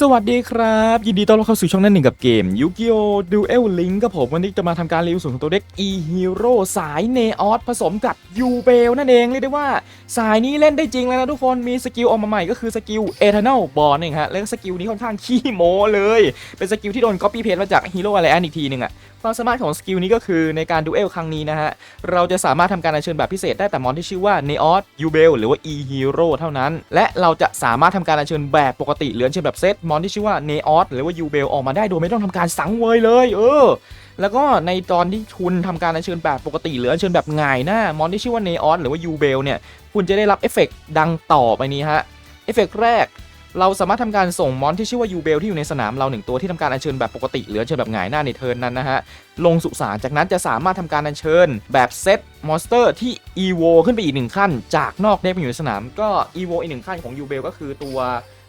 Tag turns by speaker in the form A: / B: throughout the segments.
A: สวัสดีครับ ยินดีต้อนรับเข้าสู่ช่องนั่นหนึ่งกับเกม Yu-Gi-Oh! Duel Link กับผมวันนี้จะมาทำการรีวิวส่วนของตัวเด็ก E-Hero สาย Neos ผสมกับ u b e l นั่นเอง เรียกได้ว่า สายนี้เล่นได้จริงแล้วนะทุกคนมีสกิลออกมาใหม่ก็คือสกิล Eternal Bond เองฮะแล้วก็สกิลนี้ค่อนข้างขี้โม้เลย เป็นสกิลที่โดน copy paste มาจาก Hero Alliance อีกทีหนึ่งอะความสามารถของสกิลนี้ก็คือในการดูเอลครั้งนี้นะฮะ เราจะสามารถทำการอัญเชิญแบบพิเศษได้แต่มอนที่ชื่อว่า Neos u b e l หรือว่า E-Hero เท่านั้น และเราจะสามารถทำการอัญเชิญแบบปกติหรืออัญเชิญแบบเซตมอนที่ชื่อว่า Neos หรือว่า u b e l ออกมาได้โดยไม่ต้องทำการสังเวยเลย เออ แล้วก็ในตอนที่คุณทำการอัญเชิญแบบปกติหรืออัญเชิญแบบง่ายหน้ามอนที่ชื่อว่า Neos หรือว่า u b e l เนี่ยคุณจะได้รับเอฟเฟกต์ดังต่อไปนี้ฮะเอฟเฟกต์แรกเราสามารถทำการส่งมอนที่ชื่อว่ายูเบลที่อยู่ในสนามเราหนึ่งตัวที่ทำการอัญเชิญแบบปกติหรืออัญเชิญแบบหงายหน้าในเทิร์นนั้นนะฮะ ลงสุสานจากนั้นจะสามารถทำการอัญเชิญแบบเซตมอนสเตอร์ที่ EVO ขึ้นไปอีกหนึ่งขั้น จากนอกเด็กมาอยู่ในสนามก็ EVO อีกหนึ่งขั้นของยูเบลก็คือตัว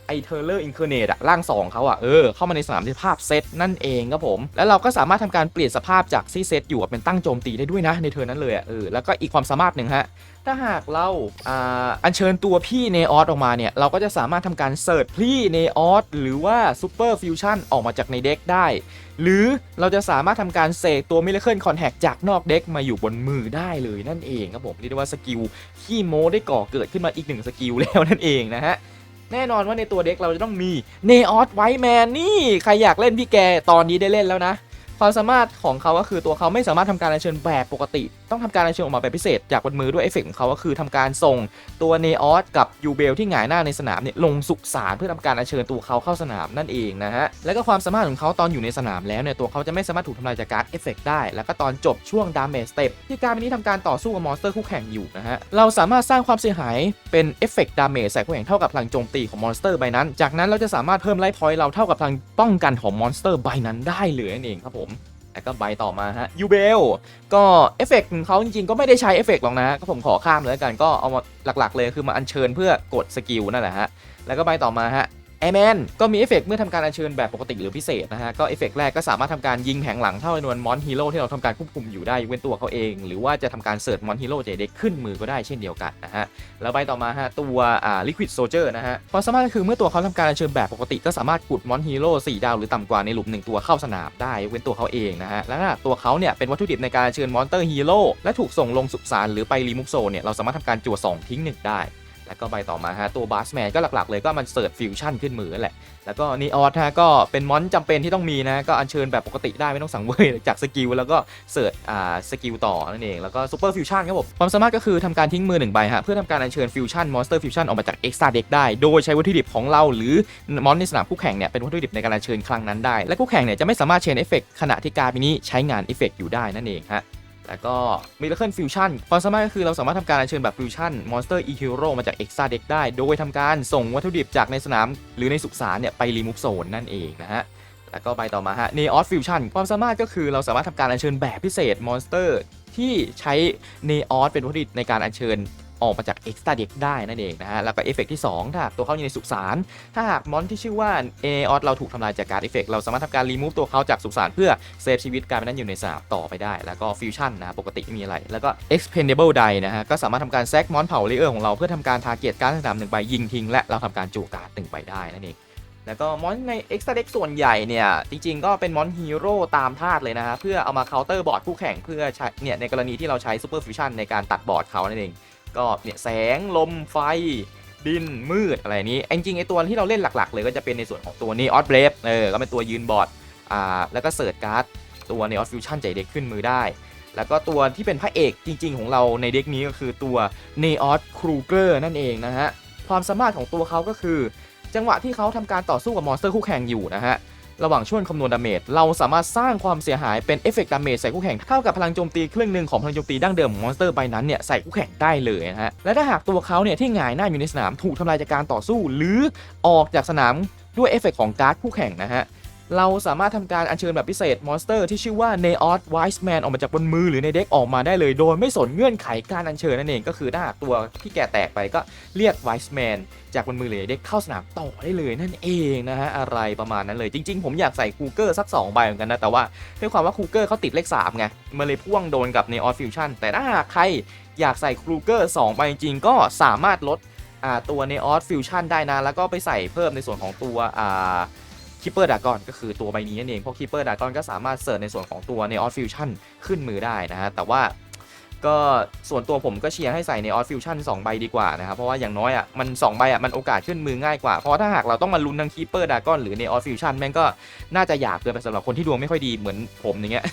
A: ไอเทอร์เลอร์อินเคอร์เนตอะร่าง 2เขาอะเออเข้ามาในสนามในภาพเซตนั่นเองครับผม แล้วเราก็สามารถทำการเปลี่ยนสภาพจากที่เซตอยู่เป็นตั้งโจมตีได้ด้วยนะในเทิร์นั้นเลยอะเออแล้วก็อีกความสามารถหนึ่งฮะถ้าหากเราอ่าอัญเชิญตัวพี่เนออสออกมาเนี่ย เราก็จะสามารถทำการเสิร์ชพี่เนออสหรือว่าซูเปอร์ฟิวชั่นออกมาจากในเด็กได้ หรือเราจะสามารถทำการเสกตัวมิเลเคิลคอนแทคจากนอกเด็กมาอยู่บนมือได้เลยนั่นเองครับผมเรียกได้ว่าสกิลขี้โมได้ก่อเกิดขึ้นมาอีกหนึ่งสกิลแล้วนั่นเองนะฮะ แน่นอนว่าในตัวเด็กเราจะต้องมีเนออสไวท์แมนนี่ ใครอยากเล่นพี่แกตอนนี้ได้เล่นแล้วนะ ความสามารถของเขาก็คือตัวเขาไม่สามารถทำการอัญเชิญแบบปกติ ต้องทำการอัญเชิญออกมาแบบพิเศษ จากบนมือด้วยเอฟเฟกต์ของเขาก็คือทำการส่งตัวเนออสกับยูเบลที่หงายหน้าในสนามเนี่ยลงสุสานเพื่อทำการอัญเชิญตัวเขาเข้าสนามนั่นเองนะฮะและก็ความสามารถของเขาตอนอยู่ในสนามแล้วเนี่ยตัวเขาจะไม่สามารถถูกทำลายจากการเอฟเฟกต์ได้ แล้วก็ตอนจบช่วงดาเมจสเต็ปที่การนี้ทำการต่อสู้กับมอนสเตอร์คู่แข่งอยู่นะฮะเราสามารถสร้างความเสียหายเป็นเอฟเฟกต์ดาเมจใส่คู่แข่งเท่ากับพลังโจมตีของมอนสเตอร์ใบนั้น จากนั้นเราจะสามารถเพิ่มไลฟ์พอยต์เราเท่ากับพลังป้องกันของมอนสเตอร์ใบนั้นได้เลยนั่นเองครับผม แล้วก็ใบต่อมาฮะยูเบลก็เอฟเฟกต์ของเขาจริงๆ ก็ไม่ได้ใช้เอฟเฟกต์หรอกนะก็ผมขอข้ามเลยกันก็เอามาหลักๆเลยคือมาอัญเชิญเพื่อกดสกิลนั่นแหละฮะแล้วก็ใบต่อมาฮะ แอแมนก็มีเอฟเฟกต์เมื่อทำการอัญเชิญแบบปกติหรือพิเศษนะฮะ ก็เอฟเฟกต์แรกก็สามารถทำการยิงแผงหลังเท่าจำนวนมอนฮีโร่ที่เราทำการควบคุมอยู่ได้เว้นตัวเขาเอง หรือว่าจะทำการเสิร์ชมอนฮีโร่ใจเด็กขึ้นมือก็ได้เช่นเดียวกันนะฮะ แล้วใบต่อมาฮะตัวอ่าลิควิดโซเจอร์นะฮะความสามารถก็คือเมื่อตัวเขาทำการอัญเชิญแบบปกติก็สามารถขุดมอนฮีโร่สี่ดาวหรือต่ำกว่าในหลุมหนึ่งตัวเข้าสนามได้เว้นตัวเขาเองนะฮะและตัวเขาเนี่ยเป็นวัตถุดิบในการอัญเชิญมอนเตอร์ฮีโร่และถูกส่งลงสุสานหรือไปรีมุกโซเนี่ยเราสามารถทำการจั่วสองทิ้งหนึ่งได้ แล้วก็ใบต่อมาฮะตัวบาสแมนก็หลักๆ เลยก็มันเสิร์ชฟิวชั่นขึ้นมือนแหละ แล้วก็นีออสฮะก็เป็นมอนจำเป็นที่ต้องมีนะ ก็อัญเชิญแบบปกติได้ไม่ต้องสั่งเวยจากสกิลแล้วก็เสิร์ชอ่าสกิลต่อนั่นเอง แล้วก็ซูเปอร์ฟิวชั่นครับผมความสามารถก็คือทำการทิ้งมือหนึ่งใบฮะเพื่อทำการอัญเชิญฟิวชั่นมอนสเตอร์ฟิวชั่นออกมาจากเอ็กซ์ตร้าเด็กได้โดยใช้วัตถุดิบของเราหรือมอนในสนามคู่แข่งเนี่ยเป็นวัตถุดิบในการอัญเชิญครั้งนั้นได้และคู่แข่งเนี่ยจะไม่สามารถเชนเอฟเฟกขณะที่การ์ดนี้ใช้งานเอฟเฟกอยู่ได้นั่นเองฮะ แล้วก็มิราเคิลฟิวชั่นความสามารถก็คือเราสามารถทำการอัญเชิญแบบฟิวชั่นมอนสเตอร์อีคิโรมาจากเอ็กซ้าเด็กได้ โดยทำการส่งวัตถุดิบจากในสนาม หรือในสุสานเนี่ยไปรีมูฟโซนนั่นเองนะฮะแล้วก็ไปต่อมาฮะเนออสฟิวชั่นความสามารถก็คือเราสามารถทำการอัญเชิญแบบพิเศษมอนสเตอร์ที่ใช้เนออสเป็นวัตถุดิบในการอัญเชิญ ออกมาจากเอ็กซ์ตร้าเด็กได้นั่นเองนะฮะ แล้วก็เอฟเฟกที่ 2 ถ้าตัวเขาอยู่ในสุสานถ้าหากมอนที่ชื่อว่าเอออสเราถูกทำลายจากการเอฟเฟกเราสามารถทำการรีมูฟตัวเขาจากสุสานเพื่อเซฟชีวิตการเป็นนั้นอยู่ในสนามต่อไปได้ แล้วก็ฟิวชั่นนะปกติไม่มีอะไร แล้วก็ expendable die นะฮะก็สามารถทำการแซกมอนเผาเลเยอร์ของเราเพื่อทำการทาร์เก็ตการสนามหนึ่งใบยิงทิ้งและเราทำการจูการ์ดหนึ่งใบได้นั่นเองแล้วก็มอนใน Extra Deck ส่วนใหญ่เนี่ย จริงๆ ก็เป็นมอนฮีโร่ตามธาตุเลยนะฮะ เพื่อเอามาเคาน์เตอร์บอร์ดคู่แข่งเพื่อใช้เนี่ยในกรณีที่เราใช้ Super Fusion ในการตัดบอร์ดเขานั่นเอง ก็เนี่ยแสงลมไฟดินมืดอะไรนี้จริงๆไอตัวที่เราเล่นหลัก ๆ เลยก็จะเป็นในส่วนของตัว Neos Brave เออก็เป็นตัวยืนบอร์ดอ่าแล้วก็เสิร์ชการ์ดตัว Neos Fusion ใจเด็กขึ้นมือได้ แล้วก็ตัวที่เป็นพระเอกจริง ๆ ของเราในเด็กนี้ก็คือตัว Neos Kruger นั่นเองนะฮะความสามารถของตัวเขาก็คือ จังหวะที่เขาทำการต่อสู้กับมอนสเตอร์คู่แข่งอยู่นะฮะ ระหว่างช่วงคำนวณดาเมจเราสามารถสร้างความเสียหายเป็นเอฟเฟกต์ดาเมจใส่คู่แข่งเท่ากับพลังโจมตีครึ่งหนึ่งของพลังโจมตีดั้งเดิมของมอนสเตอร์ใบนั้นเนี่ยใส่คู่แข่งได้เลยนะฮะและถ้าหากตัวเขาเนี่ยที่หงายหน้าอยู่ในสนามถูกทำลายจากการต่อสู้ หรือออกจากสนามด้วยเอฟเฟกต์ของการ์ดคู่แข่งนะฮะ เราสามารถทำการอัญเชิญแบบพิเศษมอนสเตอร์ที่ชื่อว่า Neos Wise Man ออกมาจากบนมือหรือในเด็กออกมาได้เลย โดยไม่สนเงื่อนไขการอัญเชิญนั่นเอง ก็คือถ้าหากตัวที่แกแตกไปก็เรียก Wise Man จากบนมือหรือในเด็กเข้าสนามต่อได้เลยนั่นเองนะฮะ อะไรประมาณนั้นเลย จริง ๆ ผมอยากใส่คูเกอร์สัก 2 ใบเหมือนกันนะ แต่ว่าด้วยความว่าคูเกอร์เขาติดเลข3ไงมันเลยพ่วงโดนกับ Neos Fusion แต่ถ้าใครอยากใส่คูเกอร์2ใบจริงก็สามารถลดตัว n e o s Fusion ได้นะแล้วก็ไปใส่เพิ่มในส่วนของตัวอ่า Keeper Dragon ก็คือตัวใบนี้นั่นเองเพราะ Keeper Dragon ก็สามารถเสิร์ชในส่วนของตัว n e o s Fusion ขึ้นมือได้นะฮะแต่ว่าก็ส่วนตัวผมก็เชียร์ให้ใส่ n e o s Fusion 2ใบดีกว่านะครับเพราะว่าอย่างน้อยอะมัน2ใบอะมันโอกาสขึ้นมือง่ายกว่า เพราะถ้าหากเราต้องมาลุ้นทั้ง Keeper Dragon หรือ n e o s Fusion แม่งก็น่าจะยากเกินไปสำหรับคนที่ดวงไม่ค่อยดีเหมือนผมอย่างเงี้ย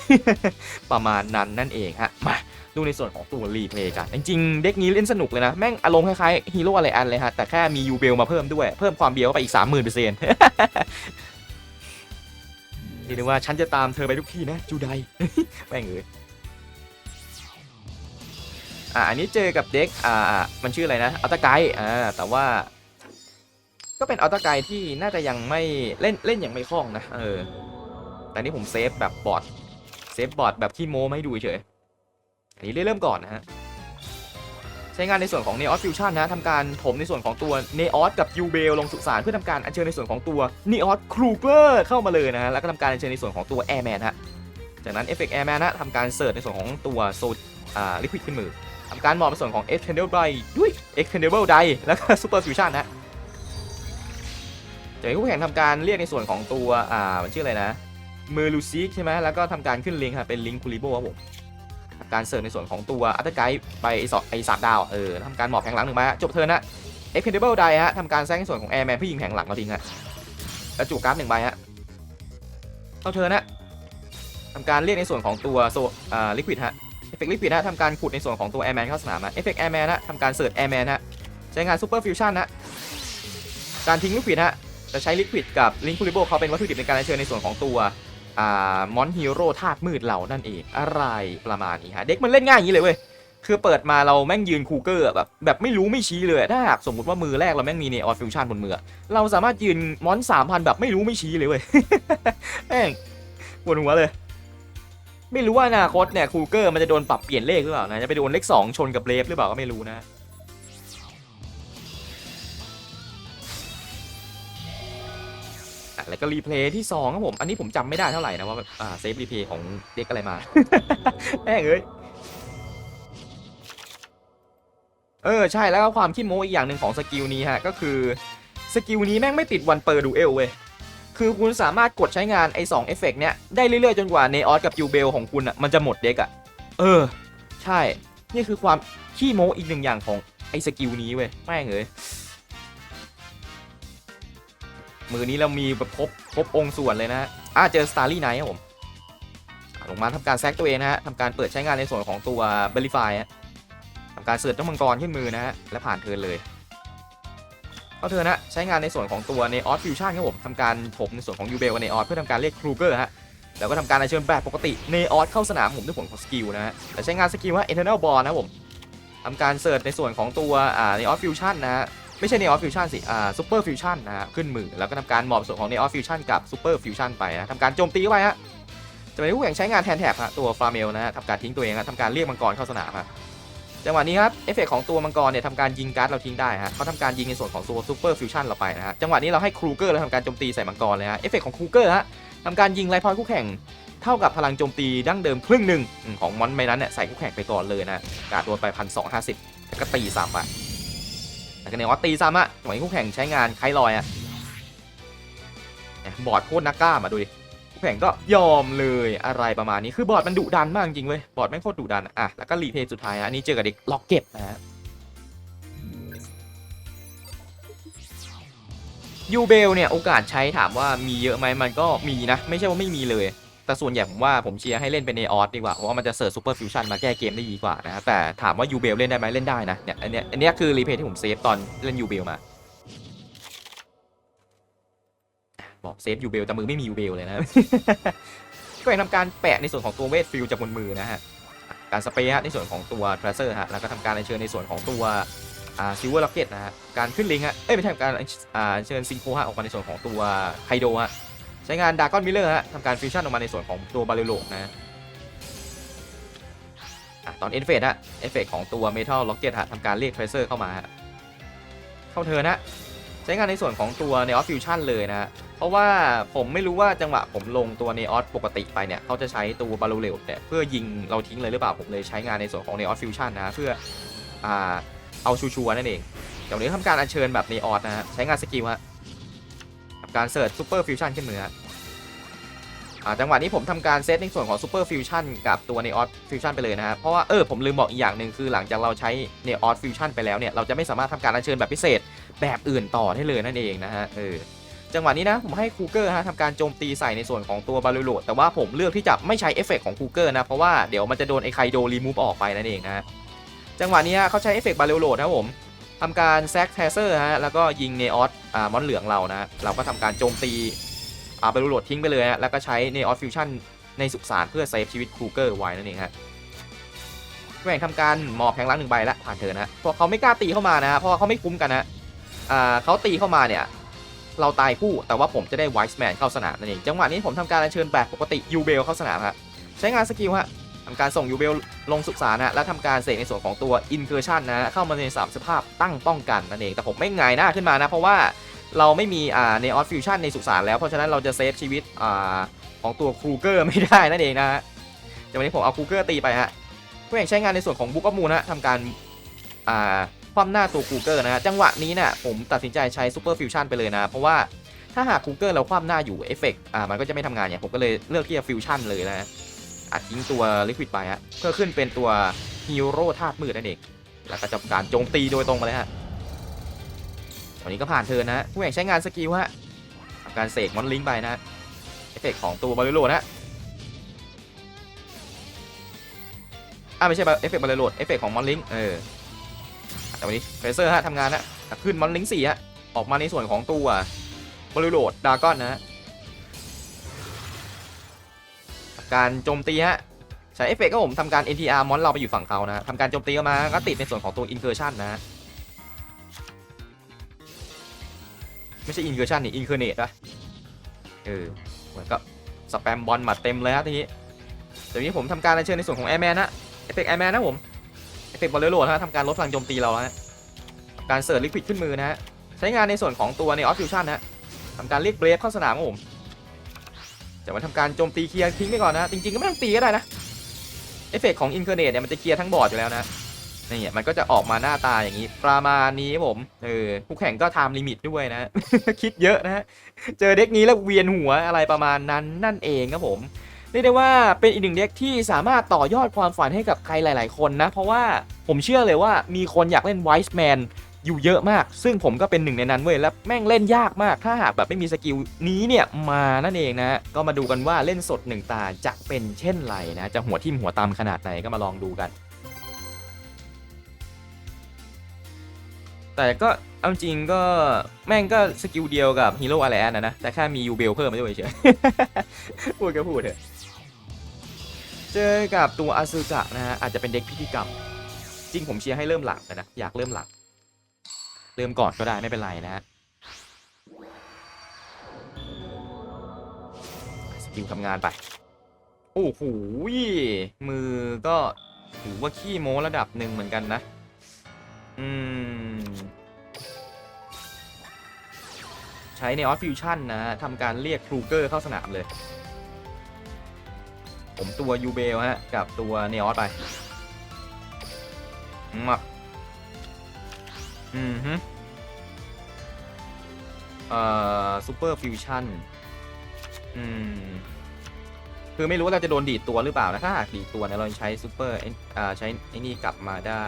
A: ประมาณนั้นนั่นเองฮะมาดูในส่วนของตัวรีเพลย์กัน จริงๆ เด็กนี้เล่นสนุกเลยนะ แม่งอารมณ์คล้ายๆฮีโร่อะไรอันเลยฮะ แต่แค่มียูเบลมาเพิ่มด้วย เพิ่มความเบียวไปอีก 30,000เปอร์เซ็นต์ เรียกได้ว่าฉันจะตามเธอไปทุกที่นะจูไดแม่งเอ้ยอะอันนี้เจอกับเด็กอ่ามันชื่ออะไรนะอัลตาไกอ่าแต่ว่า ก็เป็นอัลตาไกที่น่าจะยังไม่เล่นเล่นอย่างไม่คล่องนะเออแต่นี่ผมเซฟแบบบอทเซฟบอทแบบขี้โม้มาให้ดูเฉยอันนี้เริ่มก่อนนะฮะ ช้งานในส่วนของ Neos Fusion นะทำการถมในส่วนของตัว Neos กับ u b e l ลงสุสานเพื่อทำการอัญเชิญในส่วนของตัว Neos Kruger เข้ามาเลยนะฮะแล้วก็ทำการอัญเชิญในส่วนของตัว Airman ฮะจากนั้น Effect Airman นะทำการเสิร์ชในส่วนของตัวโซอ่า Liquid ขึ้นมือทำการหมอบในส่วนของ Extendable Die ด้วย Extendable Die แล้วก็ Super Fusion นะจากนั้นคู่แข่งทำการเรียกในส่วนของตัวอ่ามันชื่ออะไรนะมือลูซิกใช่ไหมแล้วก็ทำการขึ้นลิงก์ครับเป็นลิงคูลิโบครับผม การเสิร์ฟในส่วนของตัวอัตอร์ไกด์ไปไอสามดาวเออทำการหมอบแผงหลังหนึ่งมาจบเทิร์นนะ Expendable Die ฮะทำการแซงในส่วนของ Airman เพื่อยิงแผงหลังเราทิ้งฮะแล้วจูการ์ดหนึ่งใบฮะเข้าเทิร์นนะทำการเรียกในส่วนของตัวโซอ่าลิควิดฮะเอฟเฟกต์ลิควิดฮะทำการขุดในส่วนของตัว Airman เข้าสนามฮะเอฟเฟกต์ Airman นฮะทำการเสิร์ช Airman ฮะใช้งาน Super Fusion นะการทิ้งลิควิดฮะจะใช้ลิควิดกับลิงคูลิโบเขาเป็นวัตถุดิบในการเชิญในส่วนของตัว มอนฮีโร่ธาตุมืดเหล่านั่นเองอะไรประมาณนี้ฮะเด็กมันเล่นง่ายอย่างนี้เลยเว้ยคือเปิดมาเราแม่งยืนคูเกอร์แบบแบบไม่รู้ไม่ชี้เลยถ้าหากสมมติว่ามือแรกเราแม่งมีเนออฟิวชั่นบนมือเราสามารถยืนมอนสามพันแบบไม่รู้ไม่ชี้เลยเว้ยแม่งปวดหัวเลย ไม่รู้ว่าอนาคตเนี่ยคูเกอร์มันจะโดนปรับเปลี่ยนเลขหรือเปล่านะจะไปโดนเลขสองชนกับเลฟหรือเปล่าก็ไม่รู้นะ อะแล้วก็รีเพลย์ที่2ครับผม อันนี้ผมจำไม่ได้เท่าไหร่นะว่าแบบอ่าเซฟรีเพลย์ของเด็กอะไรมา แม่งเอ้ยเออใช่แล้วก็ความขี้โม้อีกอย่างหนึ่งของสกิลนี้ฮะก็คือสกิลนี้แม่งไม่ติดวันเปอร์ดูเอลเว้ยคือคุณสามารถกดใช้งานไอ้สองเอฟเฟกต์เนี้ยได้เรื่อยๆจนกว่าเนออสกับยูเบลของคุณอะมันจะหมดเด็กอะเออ ใช่ นี่คือความขี้โม้อีกหนึ่งอย่างของไอ้สกิลนี้เว้ยแม่งเอ้ย มือนี้เรามีแบบครบครบองค์ส่วนเลยนะฮะอ่าเจอ Starry Night ครับผมลงมาทำการแซกตัวเองนะฮะทำการเปิดใช้งานในส่วนของตัว b e l i f y ฮะทำการเสิร์ชน้ำมังกรขึ้นมือนะฮะและผ่านเทินเลยเขาเทินนะใช้งานในส่วนของตัว n e o s Fusion ครับผมทำการถมในส่วนของ u b e l กับ n e o s เพื่อทำการเรียก Kruger ฮะแล้วก็ทำการอัญเชิญแบบปกติ n e o s เข้าสนามผมด้วยผลของสกิลนะฮะแต่ใช้งานสกิลว่า Eternal Ball นะครับผมทำการเสิร์ชในส่วนของตัวอ่า n e o s Fusion นะฮะ ไม่ใช่ Neos Fusion สิ อ่า Super Fusion นะฮะขึ้นมือ แล้วก็ทำการหมอบส่วนของ Neos Fusion กับ Super Fusion ไปนะทำการโจมตีเข้าไปฮะจะเป็นผู้แข่งใช้งานแทนแถบฮะตัวฟาร์เมลนะฮะทำการทิ้งตัวเองฮะทำการเรียกมังกรเข้าสนามฮะจังหวะนี้ครับเอฟเฟกของตัวมังกรเนี่ยทำการยิงการ์ดเราทิ้งได้ฮะเขาทำการยิงในส่วนของตัว Super Fusion เราไปนะฮะจังหวะนี้เราให้ครูเกอร์เราทำการโจมตีใส่มังกรเลยฮะเอฟเฟกของครูเกอร์ฮะทำการยิงไลพอยคู่แข่งเท่ากับพลังโจมตีดั้งเดิมครึ่งหนึ่งของมอนใบนั้นเนี่ยใส่คู่แข่งไปก่อนเลยนะการ์ดโดนไปพันสองห้าสิบแล้วก็ตีซ้ำไป แล้วก็เนี่ยว่าตีซ้ำอะหน่วยคู่แข่งใช้งานไคลอยอะบอร์ดโคตรนักกล้ามาดูดิคู่แข่งก็ยอมเลยอะไรประมาณนี้คือบอร์ดมันดุดันมากจริงเว้ยบอร์ดแม่งโคตรดุดันอะอะแล้วก็รีเพย์สุดท้ายอันนี้เจอกับเด็กล็อกเก็ตนะฮะยูเบลเนี่ยโอกาสใช้ถามว่ามีเยอะไหมมันก็มีนะ ไม่ใช่ว่าไม่มีเลย แต่ส่วนใหญ่ผมว่าผมเชียร์ให้เล่นเป็นเนออสดีกว่าเพราะว่ามันจะเสิร์ฟซูเปอร์ฟิวชั่นมาแก้เกมได้ดีกว่านะแต่ถามว่ายูเบลเล่นได้ไหมเล่นได้นะเนี่ยอันเนี้ยอันเนี้ยคือรีเพย์ที่ผมเซฟตอนเล่นยูเบลมาบอกเซฟยูเบลแต่มือไม่มียูเบลเลยนะ ก็ยังทำการแปะในส่วนของตัวเวทฟิลจากบนมือนะฮะ การสเปรย์ฮะในส่วนของตัวทรเซอร์ฮะ แล้วก็ทำการอัญเชิญในส่วนของตัวอ่าซิลเวอร์ล็อกเก็ตนะฮะ การขึ้นลิงฮะ เอ้ยไม่ใช่การอัญเชิญซิงโคฮะออกมาในส่วนของตัวไคโดฮะ ใช้งานดากอนมิเลอร์ฮะทำการฟิวชั่นออกมาในส่วนของตัวบาริโลนะฮะอะตอนเอฟเฟกต์ฮะเอฟเฟกต์ของตัวเมทัลล็อกเก็ตฮะทำการเรียกเทรเซอร์เข้ามาฮะเข้าเทิร์นะใช้งานในส่วนของตัวเนออสฟิวชั่นเลยนะฮะเพราะว่าผมไม่รู้ว่าจังหวะผมลงตัวเนออสปกติไปเนี่ยเขาจะใช้ตัวบาลูเลตเนี่ยเพื่อยิงเราทิ้งเลยหรือเปล่าผมเลยใช้งานในส่วนของเนออสฟิวชั่นนะเพื่ออ่าเอาชัวร์ๆนั่นเองจากนี้ทำการอัญเชิญแบบนีออสนะฮะใช้งานสกิลฮะ การเสิร์ชซูเปอร์ฟิวชั่นขึ้นมือฮะอ่าจังหวะนี้ผมทำการเซตในส่วนของซูเปอร์ฟิวชั่นกับตัวในออสฟิวชั่นไปเลยนะฮะเพราะว่าเออผมลืมบอกอีกอย่างหนึ่งคือหลังจากเราใช้ในออสฟิวชั่นไปแล้วเนี่ยเราจะไม่สามารถทำการอัญเชิญแบบพิเศษแบบอื่นต่อได้เลยนั่นเองนะฮะเออจังหวะนี้นะผมให้คูเกอร์ฮะทำการโจมตีใส่ในส่วนของตัวบาลูโรดแต่ว่าผมเลือกที่จะไม่ใช้เอฟเฟกต์ของคูเกอร์นะเพราะว่าเดี๋ยวมันจะโดนไอไคโดรีมูฟออกไปนั่นเองนะฮะจังหวะนี้เขาใช้เอฟเฟกบาลูโรดนะผม ทำการแซกเทเซอร์ฮะแล้วก็ยิงเนออสอ่ามอนเหลืองเรานะเราก็ทำการโจมตีอ่าไปรูโหลดทิ้งไปเลยฮะแล้วก็ใช้เนออสฟิวชั่นในสุสานเพื่อเซฟชีวิตครูเกอร์ไว้นั่นเองฮะแหว่งทำการหมอบแพงล้างหนึ่งใบละผ่านเธอนะเพราะเขาไม่กล้าตีเข้ามานะเพราะเขาไม่คุ้มกันนะอ่าเขาตีเข้ามาเนี่ยเราตายคู่แต่ว่าผมจะได้ไวส์แมนเข้าสนามนั่นเองจังหวะนี้ผมทำการอัญเชิญแบบปกติยูเบลเข้าสนามฮะใช้งานสกิลฮะำการส่งยูเบลลงสุสานะและทำการเสกในส่วนของตัว Incursion นนะเข้ามาในสามสภาพตั้งป้องกันนั่นเองแต่ผมไม่ไงายหน้าขึ้นมานะ เพราะว่าเราไม่มีอ่าในออสฟิวชั่นในสุสานแล้วเพราะฉะนั้นเราจะเซฟชีวิตอ่าของตัวครูเกอร์ไม่ได้นั่นเองนะฮะจังหวะนี้ผมเอาครูเกอร์ตีไปฮะผู้แข่งใช้งานในส่วนของบุ๊กอมูลนะทำการอ่าคว่ำหน้าตัวครูเกอร์นะฮะจังหวะนี้เนี่ยผมตัดสินใจใช้ซูเปอร์ฟิวชั่นไปเลยนะ เพราะว่าถ้าหากครูเกอร์เราคว่ำหน้าอยู่เอฟเฟกต์อ่ามันก็จะไม่ทำงานเนี่ยผมก็เลยเลือกที่จะฟิวชั่นเลยนะ อัดทิ้งตัวลิควิดไปฮะเพื่อขึ้นเป็นตัวฮีโร่ธาตุมืดนั่นเอง แล้วก็จะทำการโจมตีโดยตรงมาเลยฮะวันนี้ก็ผ่านเทิร์นะผู้แข่งใช้งานสกิลฮะทำการเสกมอนลิงไปนะเอฟเฟกต์ของตัวบาริโลนะฮะอ่าไม่ใช่เอฟเฟกต์บาริโลเอฟเฟกต์ของมอนลิงเออแต่วันนี้เฟเซอร์ฮะทำงานนะขึ้นมอนลิงสี่ฮะออกมาในส่วนของตัวบาริโลดากอนนะฮะ การโจมตีฮะใช้เอฟเฟกต์ก็ผมทำการ NTR มอนเราไปอยู่ฝั่งเขานะทำการโจมตีเข้ามาก็ติดในส่วนของตัว Incursion นะไม่ใช่ Incursion นี่ Incarnate ปะเออเหมือนกับสแปมบอลมาเต็มเลยฮะทีนี้เดี๋ยวนี้ผมทำการเชิญในส่วนของ Airman นะเอฟเฟกต์ Airman นะผมเอฟเฟกต์บอลเลโรดฮะทำการลดพลังโจมตีเราฮะการเสิร์ฟลิควิดขึ้นมือนะฮะใช้งานในส่วนของตัวในออฟฟิวชั่นนะทำการเรียกเบรฟเข้าสนามครับผม จะมาทำการโจมตีเคลียร์ทิ้งไปก่อนนะจริงๆก็ไม่ต้องตีก็ได้นะเอฟเฟกของอินเทอร์เนตเนี่ยมันจะเคลียร์ทั้งบอร์ดอยู่แล้วนะนี่มันก็จะออกมาหน้าตาอย่างนี้ ประมาณนี้ผมเออผู้แข่งก็ไทม์ลิมิตด้วยนะ คิดเยอะนะฮะเจอเด็กนี้แล้วเวียนหัวอะไรประมาณนั้นนั่นเองครับผมเรียกได้ว่าเป็นอีกหนึ่งเด็กที่สามารถต่อยอดความฝันให้กับใครหลาย ๆ คนนะ เพราะว่าผมเชื่อเลยว่ามีคนอยากเล่นไวส์แมน อยู่เยอะมาก ซึ่งผมก็เป็นหนึ่งในนั้นเว้ยและแม่งเล่นยากมาก ถ้าหากแบบไม่มีสกิลนี้เนี่ยมานั่นเองนะ ก็มาดูกันว่าเล่นสดหนึ่งตาจะเป็นเช่นไรนะ จะหัวทิ่มหัวตำขนาดไหนก็มาลองดูกัน แต่ก็เอาจริงก็แม่งก็สกิลเดียวกับฮีโร่อะไรนะนะ แต่แค่มียูเบลเพิ่มมาด้วยเฉยพูดก็พูดเถอะเจอกับตัวอาซูกะนะฮะอาจจะเป็นเด็กพิธีกรรม จริงผมเชียร์ให้เริ่มหลังนะนะ อยากเริ่มหลัง เริ่มก่อนก็ได้ไม่เป็นไรนะฮะสกิลทำงานไป โอ้โหมือก็ถือว่าขี้โม้ระดับหนึ่งเหมือนกันนะ อืม ใช้ในออฟฟิวชั่นนะทำการเรียกครูเกอร์เข้าสนามเลย ผมตัวยูเบลฮะ กับตัวเนออสไปมับ อืมฮึเอ่อซูเปอร์ฟิวชั่นอืม คือไม่รู้ว่าเราจะโดนดีดตัวหรือเปล่านะ ถ้าหากดีดตัวเนี่ยเราใช้ซูเปอร์อ่าใช้ไอ้นี่กลับมาได้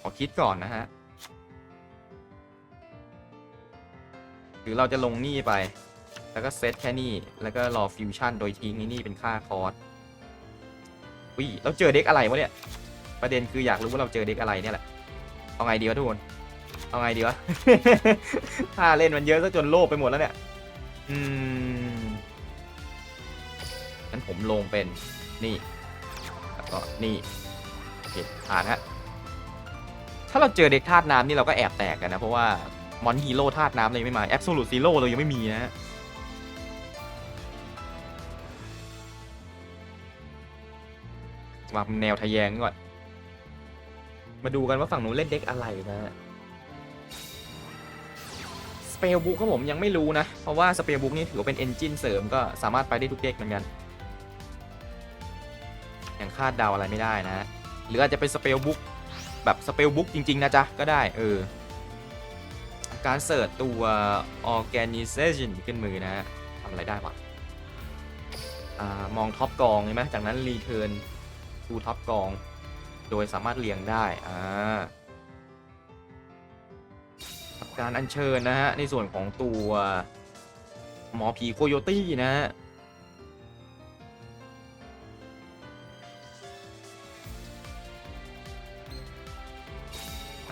A: ขอคิดก่อนนะฮะหรือเราจะลงนี่ไป แล้วก็เซตแค่นี้ แล้วก็รอฟิวชั่นโดยทิ้งนี่เป็นค่าคอร์สวิเราเจอเด็กอะไรวะเนี่ย ประเด็นคืออยากรู้ว่าเราเจอเด็กอะไรเนี่ยแหละ เอาไงดีวะทุกคน เอาไงดีวะ ถ้าเล่นมันเยอะซะจนโลภไปหมดแล้วเนี่ย อืมงั้นผมลงเป็นนี่ แล้วก็นี่โอเคผ่านฮะ ถ้าเราเจอเด็กธาตุน้ำนี่เราก็แอบแตกกันนะ เพราะว่ามอนฮีโร่ธาตุน้ำเลยไม่มา แอบโซลูซีโร่เรายังไม่มีนะฮะมาเป็นแนวทะแยงก่อน มาดูกันว่าฝั่งนู้นเล่นเด็กอะไรนะฮะ สเปลบุ๊กครับผมยังไม่รู้นะ เพราะว่าสเปลบุ๊กนี่ถือว่าเป็นเอนจินเสริมก็สามารถไปได้ทุกเด็กเหมือนกันยังคาดเดาอะไรไม่ได้นะ หรืออาจจะเป็นสเปลบุ๊กแบบสเปลบุ๊กจริง ๆ นะจ๊ะ ก็ได้ เออ การเสิร์ชตัว organization ขึ้นมือนะฮะทำอะไรได้วะอมองท็อปกองใช่ไหมจากนั้น return to ท็อปกอง โดยสามารถเรียงได้ อ่า การอัญเชิญนะฮะ ในส่วนของตัวหมอผีโคโยตี้นะฮะ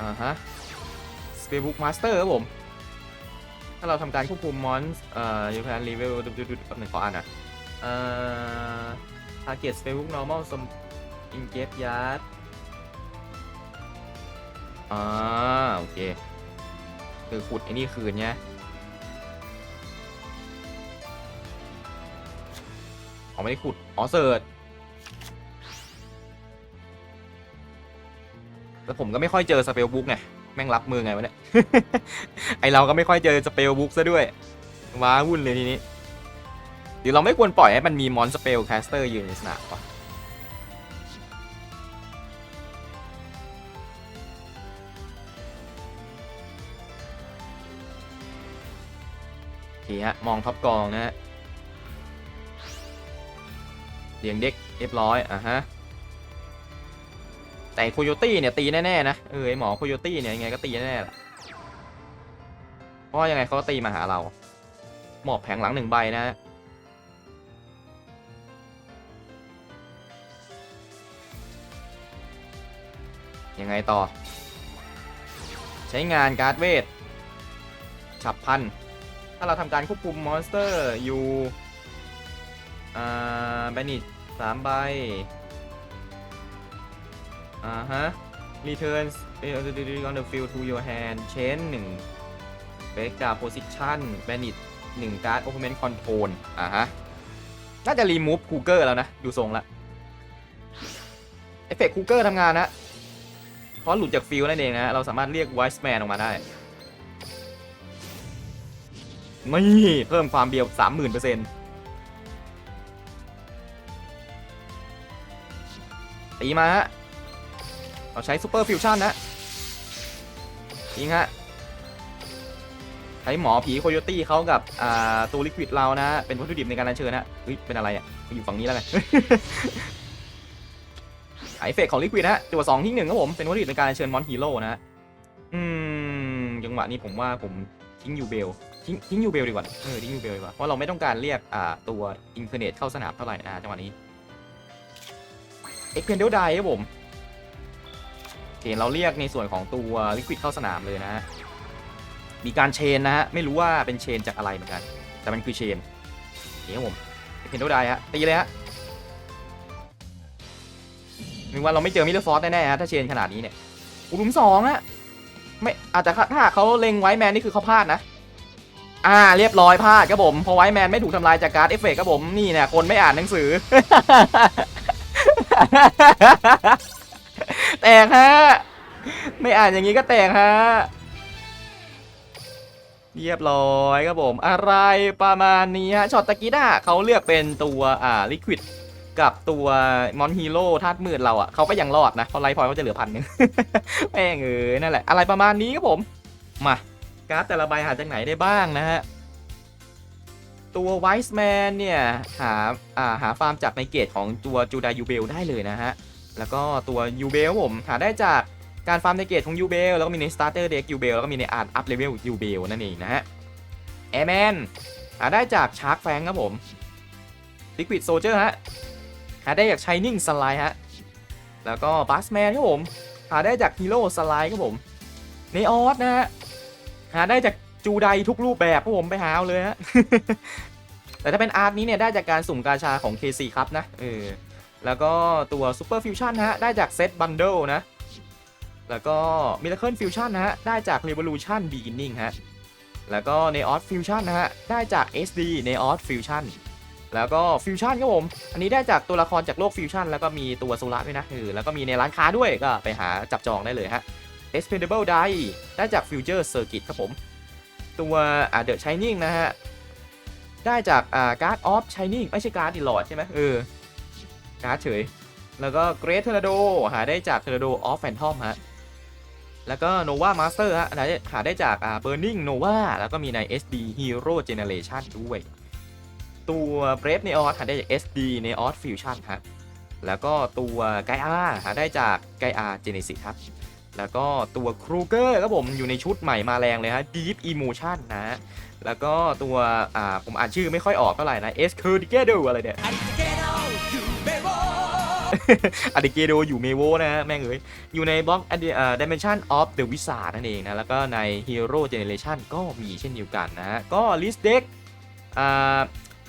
A: อ่าฮะ Spellbook Master ครับผม ถ้าเราทำการควบคุมมอนส์เอ่อ you can level ดูดูดูแป๊บหนึ่งขออ่านอะเอ่อ target Spellbook normal some engage yard อ่าโอเค คือขุดไอ้นี่คืนเนี่ยอ๋อไม่ได้ขุด อ๋อเสิร์ชแล้วผมก็ไม่ค่อยเจอสเปลบุ๊กไง แม่งรับมือไงวะเนี่ย ไอเราก็ไม่ค่อยเจอสเปลบุ๊กซะด้วย ว้าวุ่นเลยทีนี้หรือเราไม่ควรปล่อยให้มันมีมอนสเปลแคสเตอร์ยืนในสนามวะ เคฮะ มองท็อปกองนะฮะเรียงเด็กเรียบร้อย อะฮะ แต่โคโยตี้เนี่ย ตีแน่ ๆ นะ เออหมอโคโยตี้เนี่ย ยังไงก็ตีแน่ๆแหละเพราะยังไงเขาก็ตีมาหาเรา หมอบแผงหลังหนึ่งใบนะฮะยังไงต่อ ใช้งานการ์ดเวทฉับพันาเราทำการควบคุมมอนสเตอร์อยู่อ่าแบนิตสามใบอ่าฮะ returns on the field to your hand chain หนึ่ง break down position bandit หนึ่ง card opponent control อ่าฮะ น่าจะ remove Cougar แล้วนะ ดูทรงละเอฟเฟกต์ Cougar ทำงานนะเพราะหลุดจากฟิลนั่นเองนะ เราสามารถเรียก Wise Man ออกมาได้ นี่เพิ่มความเบียว30,000%ตีมาฮะเราใช้ซูเปอร์ฟิวชั่นนะยิงฮะใช้หมอผีโคโยตี้เขากับอ่าตัวลิควิดเรานะเป็นวัตถุดิบในการอัญเชิญนะเฮ้ยเป็นอะไรอะอยู่ฝั่งนี้แล้วไงไอเฟกของลิควิดนะจั่วสองที่หนึ่งครับผมเป็นวัตถุดิบในการอัญเชิญมอนฮีโร่นะอืมจังหวะนี้ผมว่าผมทิ้งยูเบล ทิ้งทิ้งยูเบลดีกว่าเออทิ้งยูเบลดีกว่าเพราะเราไม่ต้องการเรียกอ่าตัวอินเทอร์เน็ตเข้าสนามเท่าไหร่นะจังหวะนี้เอ็กเพนเดลไดครับผมโอเคเราเรียกในส่วนของตัวลิควิดเข้าสนามเลยนะฮะมีการเชนนะฮะไม่รู้ว่าเป็นเชนจากอะไรเหมือนกัน แต่มันคือเชนนี่ครับผมเพนโดลไดฮะตีเลยฮะนึกว่าเราไม่เจอมิลเลอร์ฟอสแน่ๆฮะถ้าเชนขนาดนี้เนี่ยอุลุมสองฮะไม่อาจจะถ้าเขาเล็งไว้แมนนี่คือเขาพลาดนะ อ่าเรียบร้อยพลาดครับผมเพราะไว้แมนไม่ถูกทำลายจากการ์ดเอฟเฟกต์ครับผมนี่เนี่ยคนไม่อ่านหนังสือ แตกฮะไม่อ่านอย่างนี้ก็แตกฮะเรียบร้อยครับผม อะไรประมาณนี้ฮะช็อตตะกี้น่ะเขาเลือกเป็นตัวอ่าลิควิดกับตัวมอนฮีโร่ธาตุมืดเราอะเขาก็ยังรอดนะเพราะไลฟ์พอยต์เขาจะเหลือพันหนึ่งแม่งเออนั่นแหละ อะไรประมาณนี้ครับผม มา การ์ดแต่ละใบหาจากไหนได้บ้างนะฮะ ตัวไวส์แมนเนี่ย หาอ่าหาฟาร์มจากในเกตของตัวจูดายูเบลได้เลยนะฮะ แล้วก็ตัวยูเบลผมหาได้จากการฟาร์มในเกตของยูเบลแล้วก็มีในสตาร์เตอร์เด็กยูเบลแล้วก็มีในอาร์ตอัพเลเวลยูเบลนั่นเองนะฮะแอร์แมนหาได้จากชาร์กแฟงครับผมลิควิดโซเจอร์ฮะหาได้จากชายนิ่งสไลด์ฮะแล้วก็บัสแมนครับผมหาได้จากฮีโร่สไลด์ครับผมเนออสนะฮะ หาได้จากจูไดทุกรูปแบบครับผมไปหาเอาเลยฮะ แต่ถ้าเป็นอาร์ตนี้เนี่ยได้จากการสุ่มกาชาของ KC ครับนะ เออ แล้วก็ตัว Super Fusion ฮะ ได้จากเซต Bundle นะ แล้วก็ Miracle Fusion นะฮะ ได้จาก Revolution Beginning ฮะ แล้วก็ Neos Fusion นะฮะ ได้จาก SD Neos Fusion แล้วก็ Fusion ครับผม อันนี้ได้จากตัวละครจากโลก Fusion แล้วก็มีตัวโซล่าด้วยนะเออแล้วก็มีในร้านค้าด้วยก็ไปหาจับจองได้เลยฮะ Expendable Die ได้จาก Future Circuit ครับผม ตัวอ่า The Shining นะฮะ ได้จากอ่า Guard of Shining ไม่ใช่ Guard ดิลอดใช่ไหมเออ การ์ดเฉย แล้วก็เกรทเทอร์โดหาได้จากเทอร์โดออฟแฟนทอมฮะ แล้วก็ Nova Master ฮะหาได้หาได้จากอ่า Burning Nova แล้วก็มีใน SD Hero Generation ด้วย ตัว Brave Neos หาได้จาก SD Neos Fusion ฮะแล้วก็ตัวไกอาหาได้จากไกอา Genesis ครับ แล้วก็ตัวครูเกอร์ครับผมอยู่ในชุดใหม่มาแรงเลยฮะ Deep Emotion นะ แล้วก็ตัวอ่าผมอ่านชื่อไม่ค่อยออกเท่าไหร่นะ S c u r d i g a d o อะไรเนี่ยอดิเกโดอยู่เมโวนะฮะแม่งเอ้ยอยู่ในบล็อกอ่า Dimension of the Wizard นั่นเองนะ แล้วก็ใน Hero Generation ก็มีเช่นเดียวกันนะฮะก็ List Deck อ่า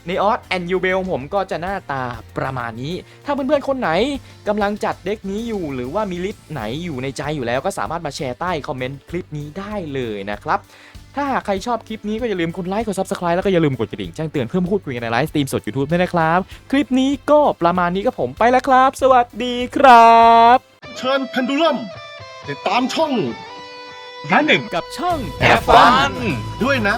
A: n e o s and u b e l ผมก็จะหน้าตาประมาณนี้ ถ้าเพื่อนๆคนไหนกำลังจัดเด็กนี้อยู่ หรือว่ามีลิสต์ไหนอยู่ในใจอยู่แล้วก็สามารถมาแชร์ใต้คอมเมนต์คลิปนี้ได้เลยนะครับ ถ้าหากใครชอบคลิปนี้ก็อย่าลืมกดไลค์กด Subscribe แล้วก็อย่าลืมกดกระดิ่งแจ้งเตือนเพื่อมาพูดคุยกันในไลฟ์สตรีมสด YouTube ด้วยนะครับ คลิปนี้ก็ประมาณนี้กับผมไปแล้วครับ สวัสดีครับ
B: เชิญเพนดูลัมติดตามช่องร้านหนึ่ง
A: กับช่อง
B: แอบฟัน ด้วยนะ